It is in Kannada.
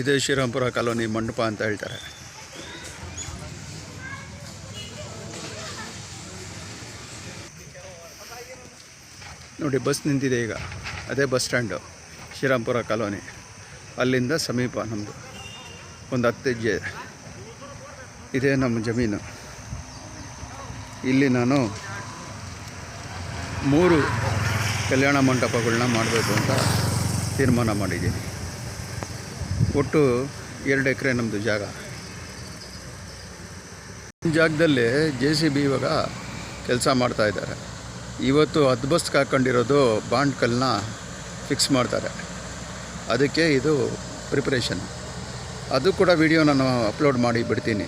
ಇದೇ ಶ್ರೀರಾಮ್ಪುರ ಕಾಲೋನಿ ಮಂಟಪ ಅಂತ ಹೇಳ್ತಾರೆ. ನೋಡಿ ಬಸ್ ನಿಂತಿದೆ ಈಗ. ಅದೇ ಬಸ್ ಸ್ಟ್ಯಾಂಡು ಶ್ರೀರಾಮ್ಪುರ ಕಾಲೋನಿ. ಅಲ್ಲಿಂದ ಸಮೀಪ ನಮ್ಮದು ಒಂದು ಹತ್ತು ಹೆಜ್ಜೆ ಇದೇ ನಮ್ಮ ಜಮೀನು. ಇಲ್ಲಿ ನಾನು ಮೂರು ಕಲ್ಯಾಣ ಮಂಟಪಗಳನ್ನ ಮಾಡಬೇಕು ಅಂತ ತೀರ್ಮಾನ ಮಾಡಿದ್ದೀನಿ. ಒಟ್ಟು ಎರಡು ಎಕರೆ ನಮ್ಮದು ಜಾಗ. ಜಾಗದಲ್ಲಿ ಜೆ ಸಿ ಬಿ ಇವಾಗ ಕೆಲಸ ಮಾಡ್ತಾ ಇದ್ದಾರೆ. ಇವತ್ತು ಅದ್ಬಸ್ತ್ ಹಾಕ್ಕೊಂಡಿರೋದು ಬಾಂಡ್ ಕಲ್ಲನ್ನ ಫಿಕ್ಸ್ ಮಾಡ್ತಾರೆ. ಅದಕ್ಕೆ ಇದು ಪ್ರಿಪ್ರೇಷನ್. ಅದು ಕೂಡ ವಿಡಿಯೋ ನಾನು ಅಪ್ಲೋಡ್ ಮಾಡಿ ಬಿಡ್ತೀನಿ.